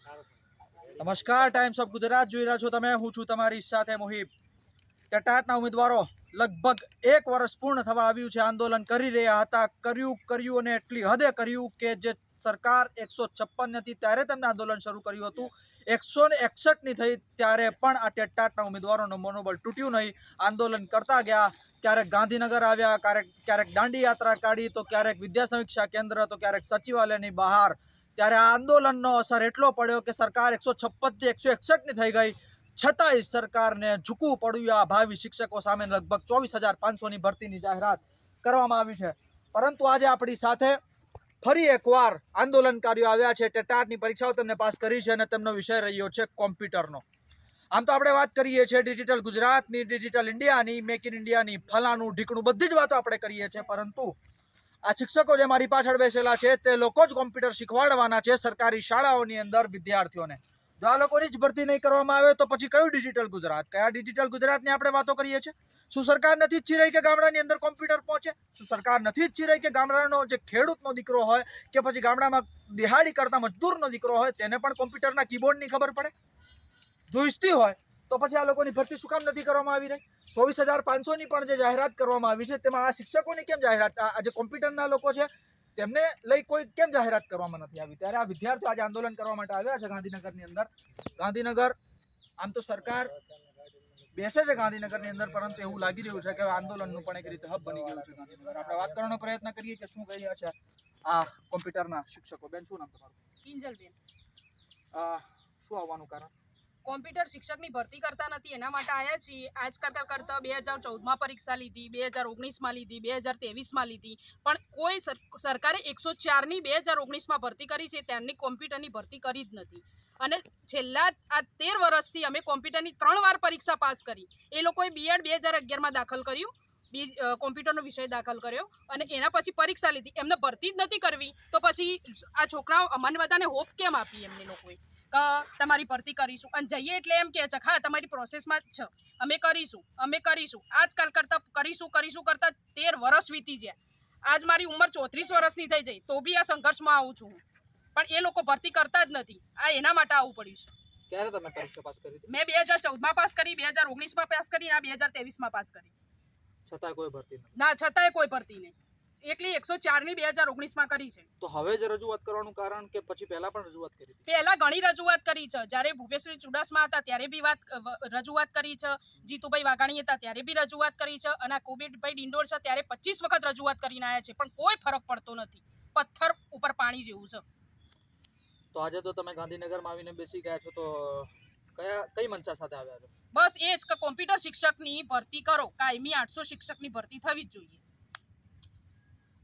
નમસ્કાર times of Gujarat જોઈ રહ્યા છો તમે. હું છું તમારી સાથે મોહિબ ટાટના ઉમેદવારો લગભગ એક વર્ષ પૂર્ણ થવા આવ્યું છે. આંદોલન કરી રહ્યા હતા. કર્યું કર્યું અને એટલી હદે કર્યું કે જે સરકાર એકસો છપ્પન હતી ત્યારે તેમને આંદોલન શરૂ કર્યું હતું. એકસો ને એકસઠની થઈ ત્યારે પણ આ ટેટાટના ઉમેદવારોનું મનોબળ તૂટ્યું નહીં. આંદોલન કરતા ગયા. ક્યારેક ગાંધીનગર આવ્યા, ક્યારેક ક્યારેક દાંડી યાત્રા કાઢી, તો ક્યારેક વિદ્યા સમીક્ષા કેન્દ્ર, તો ક્યારેક સચિવાલયની બહાર ત્યારે આ આંદોલનનો અસર એટલો પડ્યો કે સરકાર એકસો છપ્પનથી એકસો એકસઠની થઈ ગઈ. છતાંય સરકારને ઝૂકવું પડ્યું આ ભાવિ શિક્ષકો સામે લગભગ ચોવીસ હજાર પાંચસોની ભરતીની જાહેરાત કરવામાં આવી છે. પરંતુ આજે આપણી સાથે ફરી એકવાર આંદોલનકારીઓ આવ્યા છે. ટેટાટની પરીક્ષાઓ તેમને પાસ કરી છે અને તેમનો વિષય રહ્યો છે કોમ્પ્યુટરનો. આમ તો આપણે વાત કરીએ છીએ ડિજિટલ ગુજરાતની, ડિજિટલ ઇન્ડિયાની, મેક ઇન ઇન્ડિયાની ફલાનું ઢીકણું બધી જ વાતો આપણે કરીએ છીએ. પરંતુ આ શિક્ષકો જે મારી પાછળ બેસેલા છે, તે લોકો જ કોમ્પ્યુટર શીખવાડવાના છે સરકારી શાળાઓની અંદર વિદ્યાર્થીઓને. જો આ લોકોની જ ભરતી નહીં કરવામાં આવે તો પછી કયું ડિજિટલ ગુજરાત? કયા ડિજિટલ ગુજરાતની આપણે વાતો કરીએ છીએ? શું સરકાર નથી ઈચ્છી રહી કે ગામડાની અંદર કોમ્પ્યુટર પહોંચે? શું સરકાર નથી ઈચ્છી રહી કે ગામડાનો જે ખેડૂતનો દીકરો હોય કે પછી ગામડામાં દિહાડી કરતા મજદૂરનો દીકરો હોય, તેને પણ કોમ્પ્યુટરના કીબોર્ડની ખબર પડે? જો ઈચ્છતી હોય તો પછી આ લોકોની ભરતી શું કામ નથી કરવામાં આવી રહી? ચોવીસ હજાર પાંચસોની પણ જે જાહેરાત કરવામાં આવી છે તેમાં આ શિક્ષકોની કેમ જાહેરાત આ જે કોમ્પ્યુટરના લોકો છે તેમને લઈ કોઈ કેમ જાહેરાત કરવામાં નથી આવી? ત્યારે આ વિદ્યાર્થીઓ આજે આંદોલન કરવા માટે આવ્યા છે ગાંધીનગરની અંદર. ગાંધીનગર આમ તો સરકાર બેસે છે ગાંધીનગરની અંદર પરંતુ એવું લાગી રહ્યું છે કે આંદોલનનું પણ એક રીતે હબ બની ગયું છે ગાંધીનગર. આપણે વાત કરવાનો પ્રયત્ન કરીએ કે શું કહી રહ્યા છે આ કોમ્પ્યુટરના શિક્ષકો. બેન શું નામ તમારું? કિંજલબેન. શું આવવાનું કારણ? કોમ્પ્યુટર શિક્ષકની ભરતી કરતા નથી, એના માટે આવ્યા છીએ. આજ કરતા કરતા બે હજાર ચૌદમાં પરીક્ષા લીધી, બે હજાર ઓગણીસમાં લીધી, બે હજાર તેવીસમાં લીધી. પણ કોઈ સરકારે એકસો ચારની બે હજાર ઓગણીસમાં ભરતી કરી છે તેમની કોમ્પ્યુટરની ભરતી કરી જ નથી. અને છેલ્લા આ તેર વર્ષથી અમે કોમ્પ્યુટરની ત્રણ વાર પરીક્ષા પાસ કરી. એ લોકોએ બીએડ બે હજાર અગિયારમાં દાખલ કર્યું, બી કોમ્પ્યુટરનો વિષય દાખલ કર્યો અને એના પછી પરીક્ષા લીધી. એમને ભરતી જ નથી કરવી, તો પછી આ છોકરાઓ અમને બધાને હોપ કેમ આપી એમને લોકોએ? કે તમારી ભરતી કરીશું. અને જઈએ એટલે એમ કહે છે હા તમારી પ્રોસેસમાં જ છે. અમે કરીશું અમે કરીશું. આજકાલ કરતાં કરીશું કરીશું કરતાં તેર વર્ષ વીતી ગયા. આજ મારી ઉંમર ચોત્રીસ વર્ષની થઈ જઈ તો બી આ સંઘર્ષમાં આવું છું હું. પણ એ લોકો ભરતી કરતા જ નથી. આ એના માટે આવવું પડ્યું છે. ક્યારે તમે પરીક્ષા પાસ કરી મેં બે હજાર ચૌદમાં પાસ કરી બે હજાર ઓગણીસમાં પાસ કરી અને બે હજાર ત્રેવીસમાં પાસ કરી. છતાં કોઈ ભરતી ના છતાંય કોઈ ભરતી નહીં. એકલી એકસો ચારની બે હજાર ઓગણીસમાં કરી છે. તો હવે જ રજૂઆત કરવાનું કારણ કે પછી પહેલા પણ રજૂઆત કરી પહેલા ઘણી રજૂઆત કરી છે. જ્યારે ભૂપેશ્વરી ચુડાસમા હતા ત્યારે બી વાત રજૂઆત કરી છે. જીતુભાઈ વાઘાણી હતા ત્યારે બી રજૂઆત કરી છે. અને કોવિડભાઈ ડિંડોર છે ત્યારે પચીસ વખત રજૂઆત કરીને આવ્યા છે. પણ કોઈ ફરક પડતો નથી. પથ્થર ઉપર પાણી જેવું છે. તો આજે તો તમે ગાંધીનગરમાં આવીને બેસી ગયા છો તો કયા કઈ મનસા સાથે આવ્યા છો? બસ એ જ કે કોમ્પ્યુટર શિક્ષકની ભરતી કરો. કાયમી આઠસો શિક્ષકની ભરતી થવી જ જોઈએ.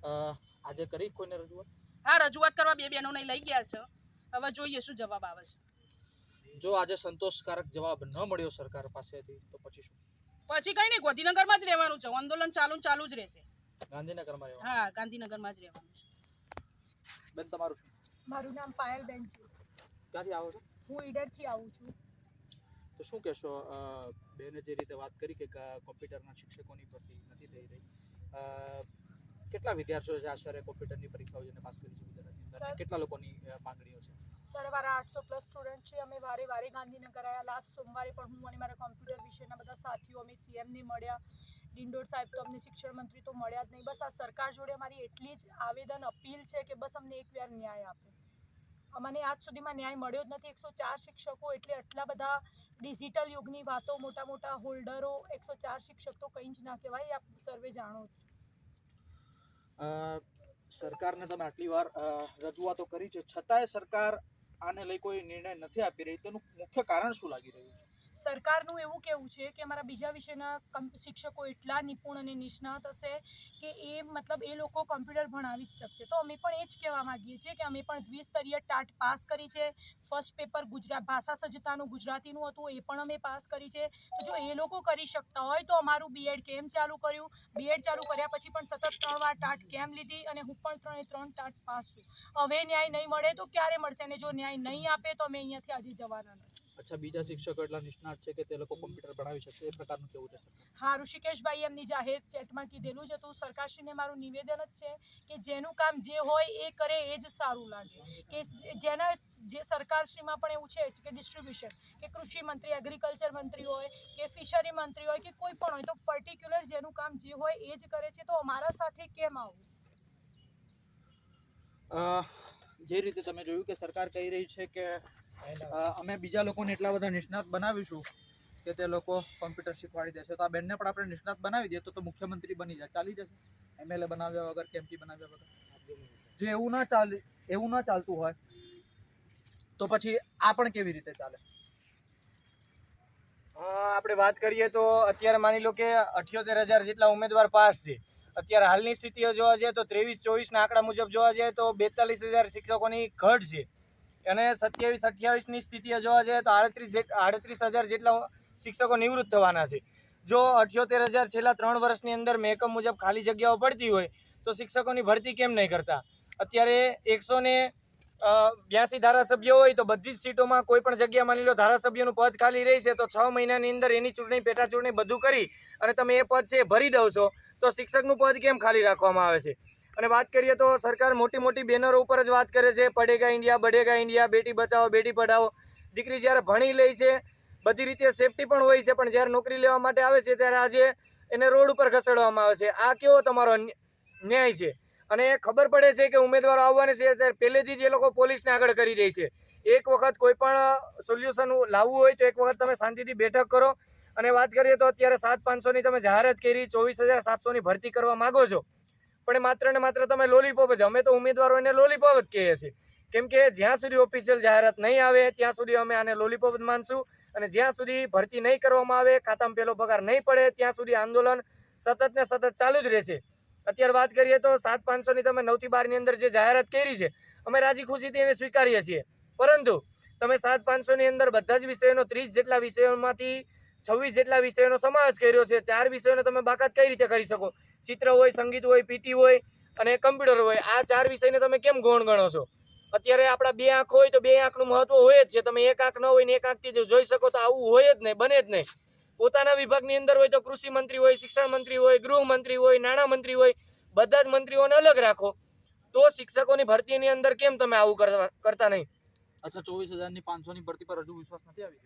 આજે કરી કોઈને રજૂઆત? હા રજૂઆત કરવા બે બહેનોને લઈ ગયા છે. હવે જોઈએ શું જવાબ આવે છે. જો આજે સંતોષકારક જવાબ ન મળ્યો સરકાર પાસેથી તો પછી શું? પછી કઈ નહીં ગાંધીનગરમાં જ રહેવાનું છે. આંદોલન ચાલુ ચાલુ જ રહેશે. ગાંધીનગરમાં રહેવાનું? હા ગાંધીનગરમાં જ રહેવાનું છે. બેન તમારું શું? મારું નામ પાયલબેન છે. ક્યાંથી આવો છો? હું ઈડરથી આવું છું. તો શું કહેશો બેને જે રીતે વાત કરી કે કોમ્પ્યુટરના શિક્ષકોની ભરતી નથી થઈ રહી અ, કેટલા વિદ્યાર્થીઓ છે આશરે કોમ્પ્યુટરની પરીક્ષાઓ જેને પાસ કરી છે ગુજરાતની? કેટલા લોકોની માંગણીઓ છે? સર મારા આઠસો પ્લસ સ્ટુડન્ટ છે. અમે વારે વારે ગાંધીનગર આવ્યા લાસ્ટ સોમવારે પણ હું અને મારા કોમ્પ્યુટર વિશેના બધા સાથીઓ અમે સીએમને મળ્યા. ડિંડોર સાહેબ તો અમને શિક્ષણ મંત્રી તો મળ્યા જ નહીં. બસ આ સરકાર જોડે અમારી એટલી જ આવેદન અપીલ છે કે બસ અમને એક વાર ન્યાય આપે. અમને આજ સુધીમાં ન્યાય મળ્યો જ નથી. એકસો ચાર શિક્ષકો એટલે આટલા બધા ડિજિટલ યુગની વાતો મોટા મોટા હોલ્ડરો એકસો ચાર શિક્ષક તો કંઈ જ ના કહેવાય. આપ સર્વે જાણો જ સરકારને તમે આટલી વાર રજૂઆતો કરી છે. છતાંય સરકાર આને લઈ કોઈ નિર્ણય નથી આપી રહી. તેનું મુખ્ય કારણ શું લાગી રહ્યું છે? સરકારનું એવું કહેવું છે કે અમારા બીજા વિષયના શિક્ષકો એટલા નિપુણ અને નિષ્ણાત હશે કે એ મતલબ એ લોકો કોમ્પ્યુટર ભણાવી જ શકશે. તો અમે પણ એ જ કહેવા માંગીએ છીએ કે અમે પણ દ્વિસ્તરીય ટાટ પાસ કરી છે. ફર્સ્ટ પેપર ગુજરાત ભાષા સજ્જતાનું, ગુજરાતીનું હતું, એ પણ અમે પાસ કરી છે. જો એ લોકો કરી શકતા હોય તો અમારું બીએડ કેમ ચાલુ કર્યું? બીએડ ચાલુ કર્યા પછી પણ સતત ત્રણ વાર ટાટ કેમ લીધી અને હું પણ ત્રણે ત્રણ ટાટ પાસ છું. હવે ન્યાય નહીં મળે તો ક્યારે મળશે? અને જો ન્યાય નહીં આપે તો અમે અહીંયાથી આજે જવાના નથી. અચ્છા બીજા શિક્ષકો એટલા નિષ્ણાત છે કે તે લોકો કોમ્પ્યુટર ભણાવી શકે એ પ્રકારનું કેવું છે હા ઋષિકેશભાઈ એમની જાહેર ચેટમાં કીધેલું છે તો સરકારશ્રીને મારું નિવેદન જ છે કે જેનું કામ જે હોય એ કરે એ જ સારું લાગે. કે જેના જે સરકારશ્રીમાં પણ એવું છે કે ડિસ્ટ્રીબ્યુશન કે કૃષિ મંત્રી એગ્રીકલ્ચર મંત્રી હોય કે ફિશરી મંત્રી હોય કે કોઈ પણ હોય તો પર્ટિક્યુલર જેનું કામ જે હોય એ જ કરે છે. તો અમારા સાથે કેમ આવું? અ, જે રીતે તમે જોયું કે સરકાર કહી રહી છે કે અમે બીજા લોકોને એટલા બધા નિષ્ણાત બનાવીશું કે તે લોકો કોમ્પ્યુટર શીખવાડી દેશે. તો આ બેનને પણ આપણે નિષ્ણાત બનાવી દઈએ તો તો મુખ્યમંત્રી બની જાય. ચાલી જશે. એમએલએ બનાવ્યા વગર કે એમપી બનાવ્યા વગર. જો એવું ના ચાલે, એવું ના ચાલતું હોય, તો પછી આ પણ કેવી રીતે ચાલે? આપણે વાત કરીએ તો અત્યારે માની લો કે અઠ્યોતેર હજાર જેટલા ઉમેદવાર પાસ છે. અત્યારે હાલની સ્થિતિઓ જોવા જઈએ તો ત્રેવીસ ચોવીસના આંકડા મુજબ જોવા જઈએ તો બેતાલીસ હજાર શિક્ષકોની ઘટ છે. અને સત્યાવીસ અઠ્યાવીસની સ્થિતિ જોવા જઈએ તો આડત્રીસ આડત્રીસ હજાર જેટલા શિક્ષકો નિવૃત્ત થવાના છે. જો અઠ્યોતેર હજાર છેલ્લા ત્રણ વર્ષની અંદર મેકઅપ મુજબ ખાલી જગ્યાઓ પડતી હોય, તો શિક્ષકોની ભરતી કેમ નહીં કરતા? અત્યારે એકસો ને બ્યાસી ધારાસભ્યો હોય તો બધી જ સીટોમાં કોઈ પણ જગ્યા માની લો ધારાસભ્યનું પદ ખાલી રહી છે તો છ મહિનાની અંદર એની ચૂંટણી પેટા ચૂંટણી બધું કરી અને તમે એ પદ છે એ ભરી દો છો, તો શિક્ષકનું પદ કેમ ખાલી રાખવામાં આવે છે? અને વાત કરીએ તો સરકાર મોટી મોટી બેનરો ઉપર જ વાત કરે છે, પડેગા ઇન્ડિયા બઢેગા ઇન્ડિયા, બેટી બચાવો, બેટી પઢાઓ દીકરી જ્યારે ભણી લે છે, બધી રીતે સેફટી પણ હોય છે, પણ જ્યારે નોકરી લેવા માટે આવે છે, ત્યારે આજે એને રોડ ઉપર ખસેડવામાં આવે છે. આ કેવો તમારો ન્યાય છે? અને ખબર પડે છે કે ઉમેદવારો આવવાના છે, ત્યારે પહેલેથી જ એ લોકો પોલીસને આગળ કરી દે છે. એક વખત કોઈ પણ સોલ્યુશન લાવવું હોય તો એક વખત તમે શાંતિથી બેઠક કરો. અને વાત કરીએ તો અત્યારે સાત પાંચસોની તમે જાહેરાત કરી, ચોવીસ હજાર સાતસોની ભરતી કરવા માગો છો. પણ એ માત્ર ને માત્ર તમે લોલીપોપ જ. અમે તો ઉમેદવારો એને લોલીપોપ જ કહીએ છીએ. કેમ કે જ્યાં સુધી ઓફિશિયલ જાહેરાત નહીં આવે, ત્યાં સુધી અમે આને લોલીપોપ જ માનશું. અને જ્યાં સુધી ભરતી નહીં કરવામાં આવે, ખાતામાં પહેલો પગાર નહીં પડે, ત્યાં સુધી આંદોલન સતત ને સતત ચાલુ જ રહેશે. અત્યારે વાત કરીએ તો સાત પાંચસોની તમે નવથી બારની અંદર જે જાહેરાત કરી છે, અમે રાજી ખુશીથી એને સ્વીકારીએ છીએ. પરંતુ તમે સાત પાંચસોની અંદર બધા જ વિષયોનો ત્રીસ જેટલા વિષયોમાંથી છવ્વીસ જેટલા વિષયોનો સમાવેશ કર્યો છે, ચાર વિષયોનો તમે બાકાત કઈ રીતે કરી શકો? ચિત્ર હોય, સંગીત હોય પીટી હોય અને કમ્પ્યુટર હોય, આ ચાર વિષયને તમે કેમ ગૌણ ગણો છો? અત્યારે આપણા બે આંખ હોય તો બે આંખનું મહત્વ હોય જ છે. તમે એક આંખ ન હોય ને એક આંખથી જોઈ શકો તો આવું હોય જ નહીં, બને જ નહીં. પોતાના વિભાગની અંદર હોય તો કૃષિ મંત્રી હોય, શિક્ષણ મંત્રી હોય ગૃહમંત્રી હોય નાણામંત્રી હોય, બધા જ મંત્રીઓને અલગ રાખો. તો શિક્ષકોની ભરતીની અંદર કેમ તમે આવું કરતા નહીં? અચ્છા, ચોવીસ હજારની પાંચસોની ભરતી પર હજુ વિશ્વાસ નથી આવી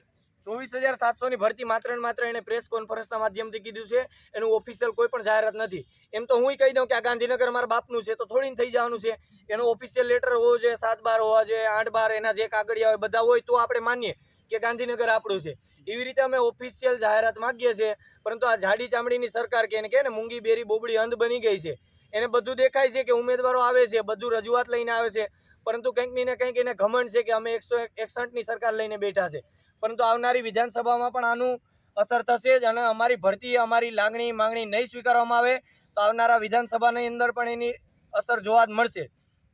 ચોવીસ હજાર સાતસોની ભરતી માત્ર ને માત્ર એને પ્રેસ કોન્ફરન્સના માધ્યમથી કીધું છે. એનું ઓફિશિયલ કોઈ પણ જાહેરાત નથી. એમ તો હું કહી દઉં કે આ ગાંધીનગર મારા બાપનું છે, તો થોડી થઈ જવાનું છે. એનો ઓફિશિયલ લેટર હોવો જોઈએ, સાત બાર હોવા જોઈએ, આઠ બાર, એના જે કાગળિયા હોય, બધા હોય, તો આપણે માનીએ કે ગાંધીનગર આપણું છે. એવી રીતે અમે ઓફિશિયલ જાહેરાત માગીએ છીએ, પરંતુ આ જાડી ચામડીની સરકાર કે એને કહે ને, મૂંગી, બેરી, બોબડી અંધ બની ગઈ છે. એને બધું દેખાય છે કે ઉમેદવારો આવે છે, બધું રજૂઆત લઈને આવે છે, પરંતુ કંઈક ને કંઈક એને ઘમંડ છે કે અમે એકસો એકસઠની સરકાર લઈને બેઠા છે. પરંતુ આવનારી વિધાનસભામાં પણ આનું અસર થશે જ અને અમારી ભરતી, અમારી લાગણી, માંગણી નહીં સ્વીકારવામાં આવે તો આવનારા વિધાનસભાની અંદર પણ એની અસર જોવા જ મળશે.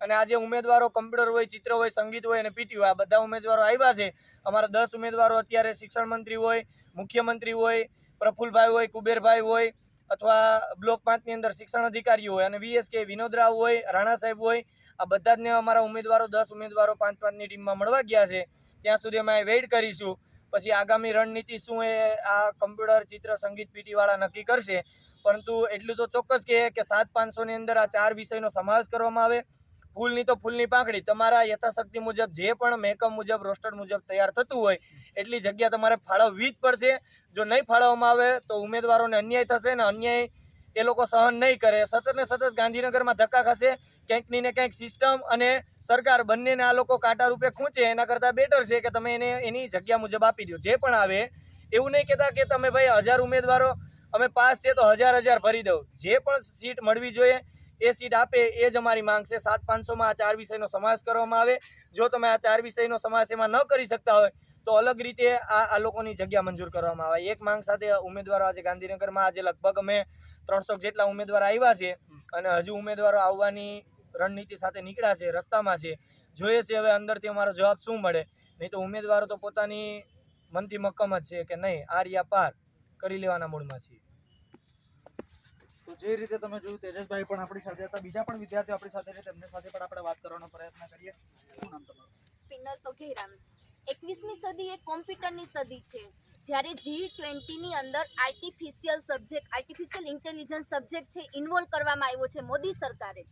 અને આજે ઉમેદવારો કમ્પ્યુટર હોય, ચિત્ર હોય, સંગીત હોય અને પીટી હોય, આ બધા ઉમેદવારો આવ્યા છે. અમારા દસ ઉમેદવારો અત્યારે શિક્ષણ મંત્રી હોય, મુખ્યમંત્રી હોય, પ્રફુલભાઈ હોય, કુબેરભાઈ હોય અથવા બ્લોક પાંચની અંદર શિક્ષણ અધિકારીઓ હોય અને વીએસકે, વિનોદરાવ હોય, રાણા સાહેબ હોય, આ બધા જ અમારા ઉમેદવારો, દસ ઉમેદવારો પાંચ પાંચની ટીમમાં મળવા ગયા છે. ત્યાં સુધી અમે વેઇટ કરીશું. પછી આગામી રણનીતિ શું એ આ કમ્પ્યુટર ચિત્ર સંગીત પીટીવાળા નક્કી કરશે. પરંતુ એટલું તો ચોક્કસ કહે કે સાત પાંચસોની અંદર આ ચાર વિષયનો સમાવેશ કરવામાં આવે. ફૂલની તો ફૂલની પાંખડી. તમારા યથાશક્તિ મુજબ જે પણ મેકઅપ મુજબ રોસ્ટર મુજબ તૈયાર થતું હોય, એટલી જગ્યા તમારે ફાળવવી જ પડશે. જો નહીં ફાળવવામાં આવે તો ઉમેદવારોને અન્યાય થશે ને અન્યાય એ લોકો સહન નહીં કરે. સતત ને સતત ગાંધીનગરમાં ધક્કા ખાશે ક્યાંકની ને ક્યાંક સિસ્ટમ અને સરકાર બંનેને આ લોકો કાંટા રૂપે ખૂંચે, એના કરતાં બેટર છે કે તમે એને એની જગ્યા મુજબ આપી દો. જે પણ આવે, એવું નહીં કહેતા કે તમે ભાઈ હજાર ઉમેદવારો, અમે પાસ છે તો હજાર હજાર ભરી દઉં. જે પણ સીટ મળવી જોઈએ, એ સીટ આપે, એ જ અમારી માંગ છે. સાત પાંચસોમાં આ ચાર વિષયનો સમાવેશ કરવામાં આવે. જો તમે આ ચાર વિષયનો સમાવેશ એમાં ન કરી શકતા હોય, તો અલગ રીતે આ આ લોકોની જગ્યા મંજૂર કરવામાં આવે. એક માંગ સાથે ઉમેદવારો આજે ગાંધીનગરમાં, આજે લગભગ અમે ત્રણસો જેટલા ઉમેદવાર આવ્યા છે અને હજુ ઉમેદવારો આવવાની રણનીતિ સાથે નીકળ્યા છે રસ્તામાં છે. જોઈએ છે હવે અંદરથી અમારો જવાબ શું મળે. નહીં તો ઉમેદવારો તો પોતાની મનથી મક્કમ જ છે કે નહીં આ રહ્યા પાર કરી લેવાના મૂડમાં છીએ. તો જે રીતે તમે જોયું તેજસભાઈ પણ આપણી સાથે હતા. બીજા પણ વિદ્યાર્થીઓ આપણી સાથે છે તેમની સાથે પણ આપણે વાત કરવાનો પ્રયત્ન કરીએ. શું નામ તમારું? પિનલ તો ઘેરામ એકવીસમી સદી એ કોમ્પ્યુટરની સદી છે. જ્યારે જી ટ્વેન્ટીની અંદર artificial subject artificial intelligence subject છે ઇન્વોલ્વ કરવામાં આવ્યો છે મોદી સરકારે.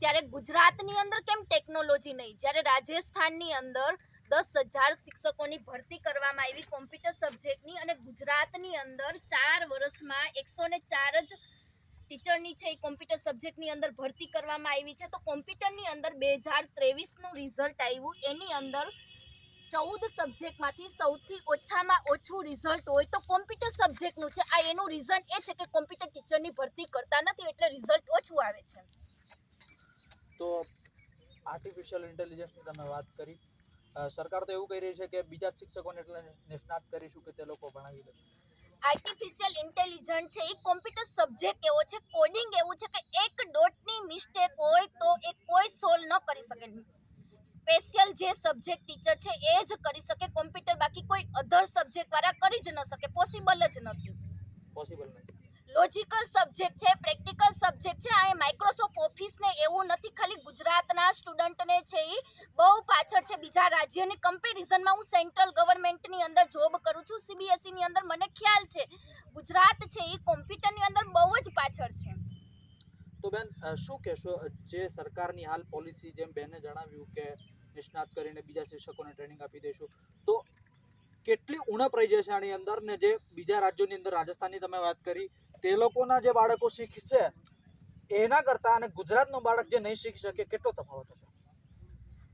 ત્યારે ગુજરાતની અંદર કેમ ટેકનોલોજી નહીં? જ્યારે રાજસ્થાનની અંદર દસ હજાર શિક્ષકોની ભરતી કરવામાં આવી કોમ્પ્યુટર સબ્જેક્ટની અને ગુજરાતની અંદર ચાર વર્ષમાં એકસો ને ચાર જ ટીચરની છે એ કોમ્પ્યુટર સબ્જેક્ટની અંદર ભરતી કરવામાં આવી છે. તો કોમ્પ્યુટરની અંદર બે હજાર ત્રેવીસનું રિઝલ્ટ આવ્યું. એની અંદર ચૌદ સબ્જેક્ટમાંથી સૌથી ઓછામાં ઓછું રિઝલ્ટ હોય તો કોમ્પ્યુટર સબ્જેક્ટનું છે. આ એનું રીઝન એ છે કે કોમ્પ્યુટર ટીચરની ભરતી કરતા નથી એટલે રિઝલ્ટ ઓછું આવે છે. તો આર્ટિફિશિયલ ઇન્ટેલિજન્સની તમે વાત કરી. સરકાર તો એવું કહી રહી છે કે બીજા શિક્ષકોને એટલે નિષ્ણાત કરીશું કે તે લોકો ભણાવી દે આર્ટિફિશિયલ ઇન્ટેલિજન્ટ છે એ કોમ્પ્યુટર સબ્જેક્ટ એવો છે કોડિંગ એવું છે કે એક ડોટની મિસ્ટેક હોય તો એ કોઈ સોલ્વ ન કરી શકે. સ્પેશિયલ જે સબ્જેક્ટ ટીચર છે એ જ કરી શકે. કોમ્પ્યુટર બાકી કોઈ અધર સબ્જેક્ટ વાળા કરી જ ન શકે. પોસિબલ જ નથી. પોસિબલ નથી. લોજિકલ સબ્જેક્ટ છે પ્રેક્ટિકલ સબ્જેક્ટ છે. આ માઇક્રોસોફ્ટ ઓફિસ ને એવું નથી. ખાલી ગુજરાતના સ્ટુડન્ટને છે એ બહુ પાછળ છે. બીજા રાજ્યની કમ્પેરિઝનમાં હું સેન્ટ્રલ ગવર્મેન્ટની અંદર જોબ કરું છું. સીબીએસઈ ની અંદર મને ખ્યાલ છે. ગુજરાત છે એ કોમ્પ્યુટરની અંદર બહુ જ પાછળ છે. તો બેન શું કહેશો? જે સરકારની હાલ પોલિસી જેમ બેને જણાવ્યું કે નિષ્ણાત કરીને બીજા શિક્ષકોને ટ્રેનિંગ આપી દઈશું. તો કેટલી ઉણપ રહી જશે આની અંદર ને જે બીજા રાજ્યોની અંદર, રાજસ્થાનની તમે વાત કરી, તે લોકોના જે બાળકો શીખશે, એના કરતાં અને ગુજરાતનો બાળક જે નહીં શીખી શકે, કેટલો તફાવત હશે?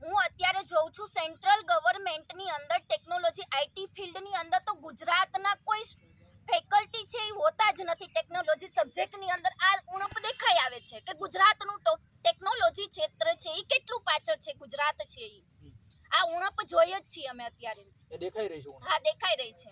હું અત્યારે જોઉં છું સેન્ટ્રલ ગવર્મેન્ટની અંદર ટેકનોલોજી આઈટી ફિલ્ડની અંદર તો ગુજરાતના કોઈ ફેકલ્ટી છે એ હોતા જ નથી. ટેકનોલોજી સબ્જેક્ટની અંદર આ ઉણપ દેખાઈ આવે છે કે ગુજરાતનું ટેકનોલોજી ક્ષેત્ર છે એ કેટલું પાછળ છે? ગુજરાત છે એ આ ઉણપ જોઈએ જ છીએ અમે અત્યારે. એ દેખાઈ રહી છે હા દેખાઈ રહી છે.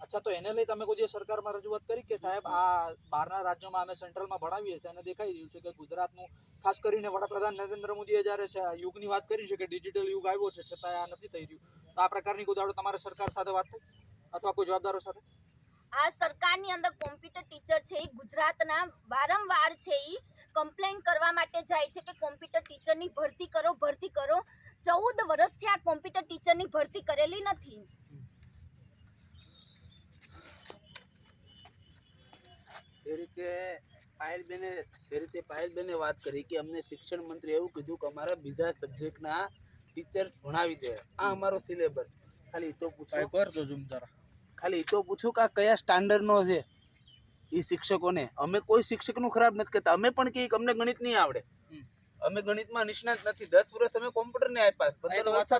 અચ્છા તો એને લઈ તમે કોઈ દિવસ સરકારમાં રજૂઆત કરી કે સાહેબ આ બહારના રાજ્યોમાં અમે સેન્ટ્રલમાં ભણાવીએ છીએ અને દેખાઈ રહ્યું છે કે ગુજરાતનું ખાસ કરીને વડાપ્રધાન નરેન્દ્ર મોદીએ જ્યારે યુગની વાત કરી છે કે ડિજિટલ યુગ આવ્યો છે છતાં આ નથી થઈ રહ્યું. તો આ પ્રકારની કોઈ દાડો તમારે સરકાર સાથે વાત થઈ? અથવા કોઈ જવાબદારો સાથે? આ સરકારની અંદર કોમ્પ્યુટર ટીચર છે એ ગુજરાતના વારંવાર છે એ કમ્પ્લેન કરવા માટે જાય છે કે કોમ્પ્યુટર ટીચરની ભરતી કરો ભરતી કરો. ચૌદ વર્ષથી આ કોમ્પ્યુટર ટીચરની ભરતી કરેલી નથી. જે રીતે પાયલબેને જે રીતે પાયલબેને વાત કરી કે અમને શિક્ષણ મંત્રી એવું કીધું કે અમારા બીજા સબ્જેક્ટના ટીચર્સ ભણાવી દે. આ અમારો સિલેબસ ખાલી તો પૂછો. કરજો જુમ જરા. ખાલી તો પૂછું કે આ કયા સ્ટાન્ડર્ડનો છે એ શિક્ષકોને? અમે કોઈ શિક્ષકનું ખરાબ નથી કહેતા. અમે પણ કહીએ અમને ગણિત નહીં આવડે. અમે ગણિતમાં નિષ્ણાત નથી. દસ વર્ષ અમે કોમ્પ્યુટરને આપ્યા. પંદર વર્ષ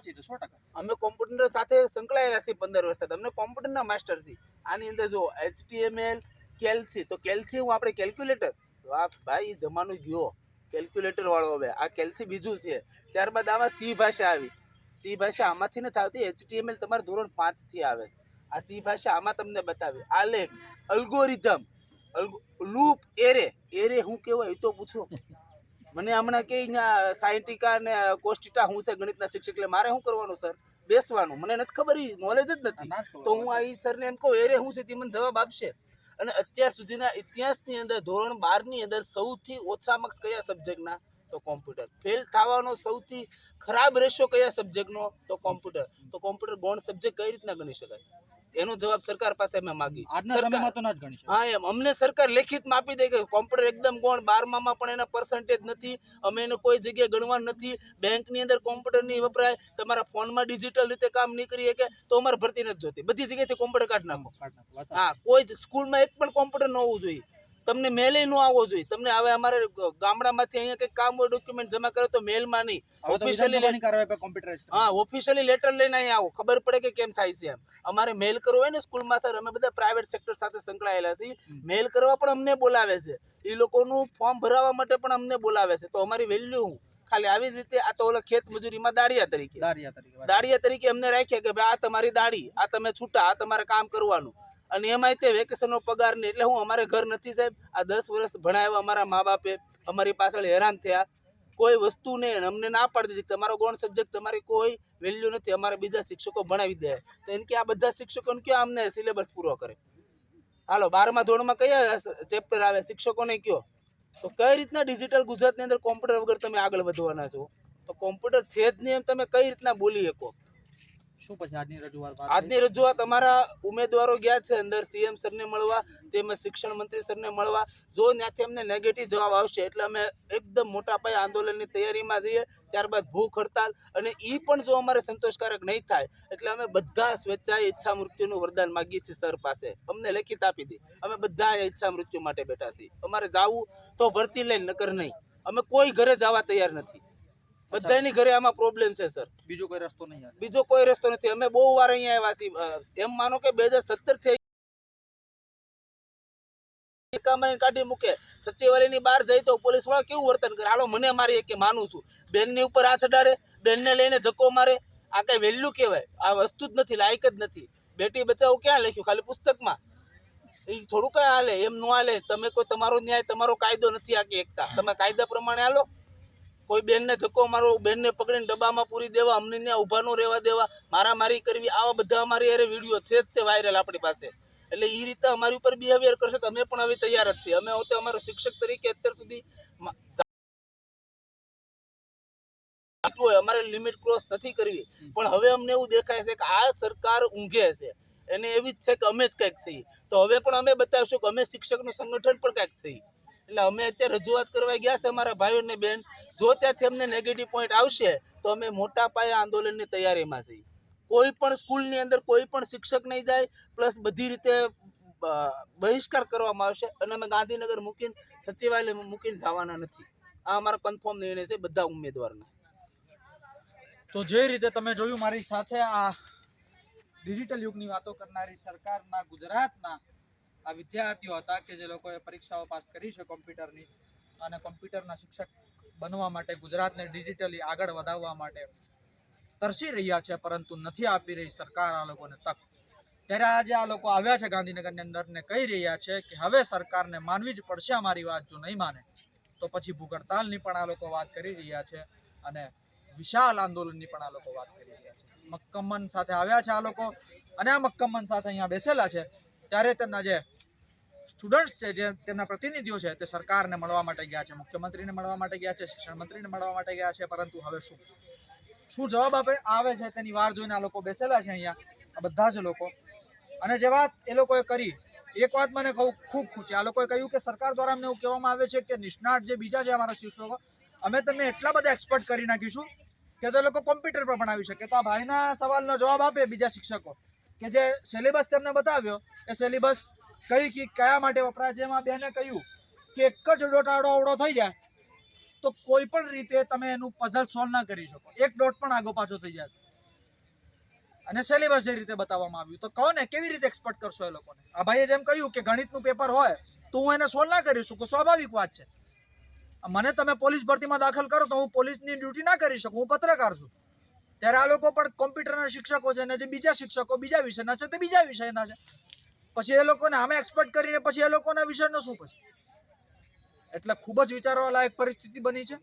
અમે કોમ્પ્યુટર સાથે સંકળાયેલા છીએ પંદર વર્ષથી તમને કોમ્પ્યુટરના માસ્ટર છીએ. આની અંદર જો એચટીએમએલ કેલ્સી તો કેલ્સી હું આપણે કેલ્ક્યુલેટર આ ભાઈ જમાનો ગયો. કેલ્ક્યુલેટર વાળો હવે. આ કેલ્સી બીજું છે. ત્યારબાદ આમાં સી ભાષા આવી. સી ભાષા આમાંથી નથી આવતી. એચટીએમએલ તમારે ધોરણ પાંચથી આવે છે. આ સી ભાષા આમાં તમને બતાવે. આલેખ અલ્ગોરિધમ લૂપ એરે એરે હું કહેવાય એ તો પૂછો. મને હમણાં કે અહીંયા સાયન્ટિકા ને કોસ્ટિટા હું છે ગણિતના શિક્ષક એટલે મારે શું કરવાનું સર બેસવાનું. મને નથી ખબર એ નોલેજ જ નથી. ના તો હું આ સરને એમ કહું એરે હું છે તે મને જવાબ આપશે. અને અત્યાર સુધીના ઇતિહાસની અંદર ધોરણ બારની અંદર સૌથી ઓછા માર્ક્સ કયા સબ્જેક્ટના તો કોમ્પ્યુટર. ફેલ થવાનો સૌથી ખરાબ રેશિયો કયા સબ્જેક્ટનો તો કોમ્પ્યુટર. તો કોમ્પ્યુટર ગૌણ સબ્જેક્ટ કઈ રીતના ગણી શકાય? એનો જવાબ સરકાર પાસે અમે માગી. આજના સમયમાં તો ના જ ગણી હા એમ. અમને સરકાર લેખિતમાં આપી દે કે કોમ્પ્યુટર એકદમ ગૌણ બારમામાં પણ એના પર્સન્ટેજ નથી. અમે એને કોઈ જગ્યાએ ગણવા નથી. બેંકની અંદર કોમ્પ્યુટર નહીં વપરાય. તમારા ફોનમાં ડિજિટલ રીતે કામ નહીં કરી શકે તો અમારે ભરતી નથી જોતી. બધી જગ્યાએથી કોમ્પ્યુટર કાઢી નાખો. હા કોઈ સ્કૂલમાં એક પણ કોમ્પ્યુટર ન હોવું જોઈએ. તમને મેલે ન આવવો જોઈએ. તમને હવે અમારે ગામડામાંથી અહીંયા કંઈક કામ હોય ડોક્યુમેન્ટ જમા કરે તો મેલમાં નહીં. ઓફિશિયલી હા ઓફિશિયલી લેટર લઈને અહીંયા આવો. ખબર પડે કે કેમ થાય છે એમ. અમારે મેલ કરવો હોય ને સ્કૂલમાં સર અમે બધા પ્રાઇવેટ સેક્ટર સાથે સંકળાયેલા છીએ. મેલ કરવા પણ અમને બોલાવે છે. એ લોકોનું ફોર્મ ભરાવવા માટે પણ અમને બોલાવે છે. તો અમારી વેલ્યુ હું ખાલી આવી જ રીતે આ તો ઓલા ખેત મજૂરીમાં દાળિયા તરીકે. દાડિયા તરીકે દાડિયા તરીકે અમને રાખ્યા કે ભાઈ આ તમારી દાડી આ તમે છૂટા આ તમારે કામ કરવાનું. અને એમાંય તે વેકેશનનો પગાર નહીં એટલે હું અમારે ઘર નથી સાહેબ. આ દસ વર્ષ ભણાવ્યા અમારા મા બાપે અમારી પાછળ હેરાન થયા. કોઈ વસ્તુ નહીં અમને ના પાડી દીધી. તમારો ગૌણ સબ્જેક્ટ તમારી કોઈ વેલ્યુ નથી. અમારા બીજા શિક્ષકો ભણાવી દે. તો એને કે આ બધા શિક્ષકોને કયો અમને સિલેબસ પૂરો કરે? હાલો, બારમા ધોરણમાં કયા ચેપ્ટર આવે? શિક્ષકોને કયો? તો કઈ રીતના ડિજિટલ ગુજરાતની અંદર કોમ્પ્યુટર વગર તમે આગળ વધવાના છો? તો કોમ્પ્યુટર છે જ નહીં એમ તમે કઈ રીતના બોલી શકો? શું પછી આજની રજૂઆત આજની રજૂઆત અમારા ઉમેદવારો ગયા છે અંદર. સીએમ સરને મળવા, તેમજ શિક્ષણ મંત્રી સરને મળવા. જો ત્યાંથી અમને નેગેટિવ જવાબ આવશે, એટલે અમે એકદમ મોટા પાયે આંદોલનની તૈયારીમાં જઈએ, ત્યારબાદ ભૂખ હડતાલ, અને એ પણ જો અમારે સંતોષકારક નહીં થાય, એટલે અમે બધા સ્વેચ્છાએ ઈચ્છા મૃત્યુનું વરદાન માગીએ છીએ સર પાસે. અમને લેખિત આપી દે. અમે બધા ઈચ્છા મૃત્યુ માટે બેઠા છીએ. અમારે જવું તો ભરતી લઈને નકર નહીં. અમે કોઈ ઘરે જવા તૈયાર નથી. બધાની ઘરે આમાં પ્રોબ્લેમ છે સર બીજો કોઈ રસ્તો નહીં બીજો કોઈ રસ્તો નથી. અમે બહુ વાર અહીંયા આવ્યા છીએ. એમ માનો કે બે હજાર સત્તરથી કાઢી મૂકે. સચિવાલયની બહાર જઈ તો પોલીસવાળા કેવું વર્તન કરે? હાલો મને મારી કે માનું છું. બેનની ઉપર હાથ અડાડે બેનને લઈને ધક્કો મારે. આ કઈ વેલ્યુ કહેવાય? આ વસ્તુ જ નથી લાયક જ નથી. બેટી બચાવો ક્યાં લખ્યું? ખાલી પુસ્તકમાં? એ થોડું કઈ હાલે એમ ન હાલે. તમે કોઈ તમારો ન્યાય તમારો કાયદો નથી આખી એકતા. તમે કાયદા પ્રમાણે હાલો. કોઈ બેનને ધક્કો મારો બેનને પકડીને ડબ્બામાં પૂરી દેવા, અમને ત્યાં ઊભા ન રહેવા દેવા મારામારી કરવી, આવા બધા અમારી અરે વીડિયો છે જ તે વાયરલ આપણી પાસે. એટલે એ રીતે અમારી ઉપર બિહેવિયર કરશે તો અમે પણ હવે તૈયાર જ છીએ. અમે હોતે અમારો શિક્ષક તરીકે અત્યાર સુધી હોય, અમારે લિમિટ ક્રોસ નથી કરવી. પણ હવે અમને એવું દેખાય છે કે આ સરકાર ઊંઘે છે. એને એવી જ છે કે અમે જ કંઈક છીએ. તો હવે પણ અમે બતાવીશું કે અમે શિક્ષકનું સંગઠન પણ કંઈક છીએ. એટલે અમે અત્યારે રજૂઆત કરવા ગયા છે અમારા ભાઈઓ ને બેન. જો ત્યાંથી અમને નેગેટિવ પોઈન્ટ આવશે, તો અમે મોટા પાયે આંદોલનની તૈયારીમાં છીએ. કોઈ પણ સ્કૂલની અંદર કોઈ પણ શિક્ષક નહીં જાય, પ્લસ બધી રીતે બહિષ્કાર કરવામાં આવશે. અને અમે ગાંધીનગર મૂકીને સચિવાલય મૂકીને જવાના નથી. આ અમારો કન્ફર્મ નિર્ણય છે બધા ઉમેદવારના. તો જે રીતે તમે જોયું, મારી સાથે આ ડિજિટલ યુગની વાતો કરનારી સરકારના, ગુજરાતના આ વિદ્યાર્થીઓ હતા કે જે લોકોએ પરીક્ષાઓ પાસ કરી છે કોમ્પ્યુટરની અને કોમ્પ્યુટરના શિક્ષક બનવા માટે, ગુજરાતને ડિજિટલી આગળ વધારવા માટે તરસી રહ્યા છે, પરંતુ નથી આપી રહી સરકાર આ લોકોને તક. ત્યારે આજે આ લોકો આવ્યા છે ગાંધીનગરની અંદર ને કહી રહ્યા છે કે હવે સરકારને માનવી જ પડશે અમારી વાત જો નહીં માને. તો પછી ભૂખ પણ આ લોકો વાત કરી રહ્યા છે અને વિશાલ આંદોલનની પણ આ લોકો વાત કરી રહ્યા છે. મક્કમન સાથે આવ્યા છે આ લોકો અને આ મક્કમન સાથે અહીંયા બેસેલા છે. ત્યારે તેમના જે સ્ટુડન્ટ્સ છે જે તેમના પ્રતિનિધિઓ છે તે સરકારને મળવા માટે ગયા છે, મુખ્યમંત્રીને મળવા માટે ગયા છે શિક્ષણ મંત્રીને મળવા માટે ગયા છે, પરંતુ હવે શું? શું જવાબ આપે, આવે છે તેની વાર જોઈને આ લોકો બેસેલા છે અહીંયા, આ બધા જ લોકો. અને જે વાત એ લોકોએ કરી, એક વાત મને કહું, ખૂબ ખૂટી. આ લોકોએ કહ્યું કે સરકાર દ્વારા અમને એવું કહેવામાં આવે છે કે નિષ્ણાત જે બીજા છે અમારા શિક્ષકો, અમે તમને એટલા બધા એક્સપર્ટ કરી નાખીશું કે તે લોકો કોમ્પ્યુટર પર ભણાવી શકે. તો આ ભાઈના સવાલનો જવાબ આપે બીજા શિક્ષકો, કે જે સિલેબસ તેમને બતાવ્યો, એ સિલેબસ કઈ કી કયા માટે વપરાય છે? એમાં બેને કહ્યું કે એક જ ડોટ આડો થઈ જાય, તો કોઈ પણ રીતે તમે એનું પઝલ સોલ્વ ના કરી શકો. એક ડોટ પણ આગો પાછો થઈ જાય. અને સિલેબસ જે રીતે બતાવવામાં આવ્યું, તો કહો ને, કેવી રીતે એક્સપર્ટ કરશો એ લોકોને? આ ભાઈએ જેમ કહ્યું કે ગણિતનું પેપર હોય, તો હું એને સોલ્વ ના કરી શકું સ્વાભાવિક વાત છે. મને તમે પોલીસ ભરતીમાં દાખલ કરો, તો હું પોલીસની ડ્યુટી ના કરી શકું, હું પત્રકાર છું. ત્યારે આ લોકો પણ કોમ્પ્યુટરના શિક્ષકો છે, ને જે બીજા શિક્ષકો, બીજા વિષયના છે, તે બીજા વિષયના છે. પછી એ લોકોને આમે એક્સપર્ટ કરીને પછી એ લોકોના વિષયનો શું પછી? એટલે ખૂબ જ વિચારવા લાયક પરિસ્થિતિ બની છે.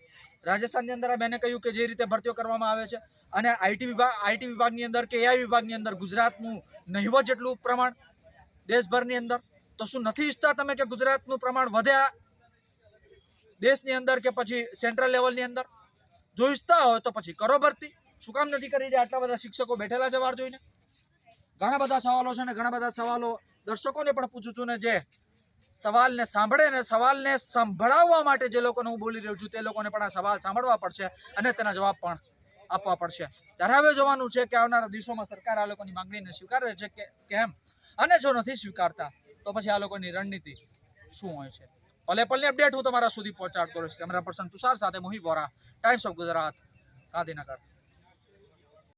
રાજસ્થાનની અંદર આ બેને કહ્યું કે જે રીતે ભરતીઓ કરવામાં આવે છે અને આઈટી વિભાગ આઈટી વિભાગની અંદર કે એઆઈ વિભાગની અંદર ગુજરાતનું નહીવત જેટલું પ્રમાણ દેશભરની અંદર, તો શું નથી ઈચ્છતા તમે કે ગુજરાતનું પ્રમાણ વધ્યા દેશની અંદર કે પછી સેન્ટ્રલ લેવલની અંદર? જો ઈચ્છતા હોય તો પછી કરો ભરતી. શું કામ નથી કરી રહ્યા? આટલા બધા શિક્ષકો બેઠેલા છે વાર જોઈને. ઘણા બધા સવાલો છે ને ઘણા બધા સવાલો દર્શકોને પણ પૂછું છું ને જે સવાલને સાંભળે ને સવાલને સંભળાવવા માટે જે લોકોને હું બોલી રહ્યો છું, તે લોકોને પણ આ સવાલ સાંભળવા પડશે અને તેના જવાબ પણ આપવા પડશે. ત્યારે હવે જોવાનું છે કે આવનારા દિવસોમાં સરકાર આ લોકોની માંગણીને સ્વીકારે છે કે કેમ? અને જો નથી સ્વીકારતા, તો પછી આ લોકોની રણનીતિ શું હોય છે? પલે પલની અપડેટ હું તમારા સુધી પહોંચાડતો રહીશ. કેમેરા પર્સન તુષાર સાથે મોહિત વોરા ટાઈમ્સ ઓફ ગુજરાત ગાંધીનગર.